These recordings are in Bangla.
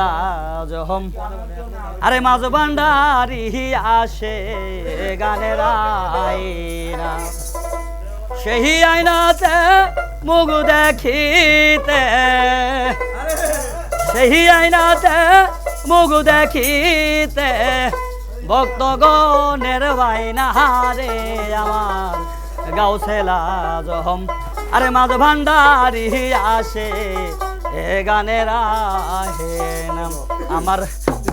লাজহম আরে মাঝ ভান্ডারি আসে গানের আইনা সেই আইনাতে মুখ দেখিতে। সেই আইনাতে মুখ দেখিতে। ভক্তগণের বাইনা হারে আমার গাউছেলা জহম আরে মাঝ ভান্ডারি আসে এ গানের আহে নাম আমার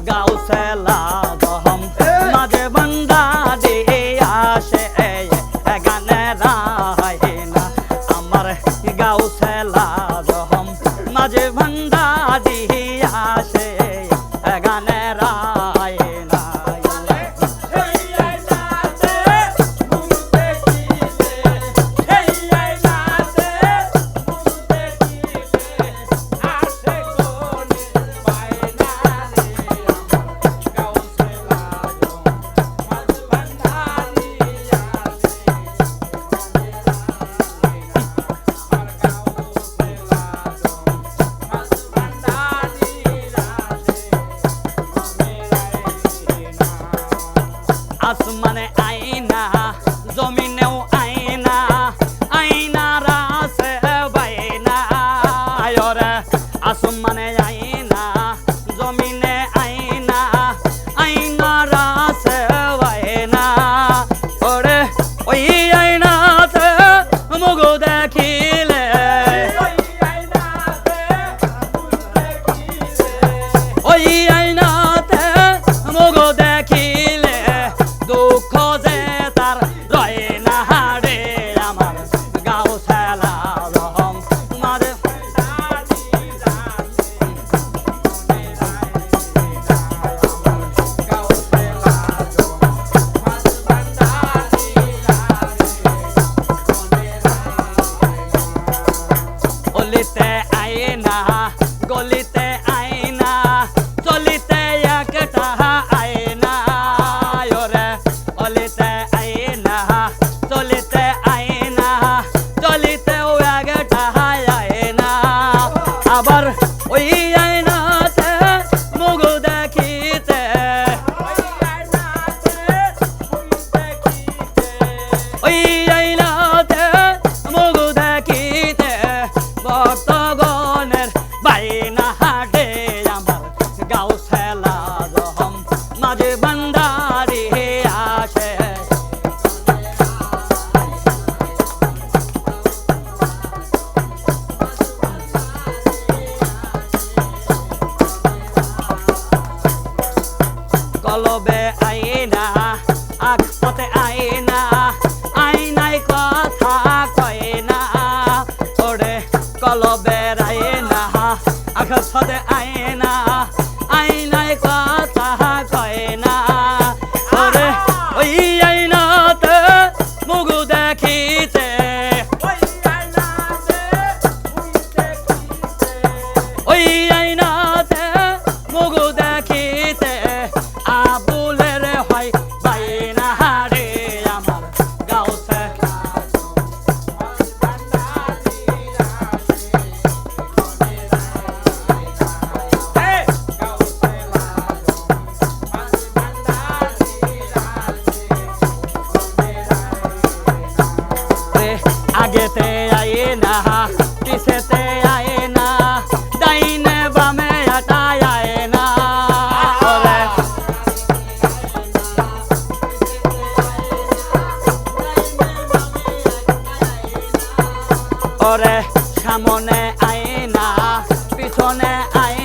গাউছেলা দহম। মাঝে ভান্ডারি আসে এ গানের আহে। আসমানে আইনা জমিনেও আইনা আইনা রাসে বাইনা। আয়রে আসমানে আইনা জমিনে আইনা আইনা রাসে বাইনা। ওরে, ওই আইনাতে মুগ দেখিলে কলবে আইনা আকপতে আইনা আইনাই কথা কয় না। ওরে কলবের আইনা আকপতে আইনা সামনে আয়না পিছনে আয়না।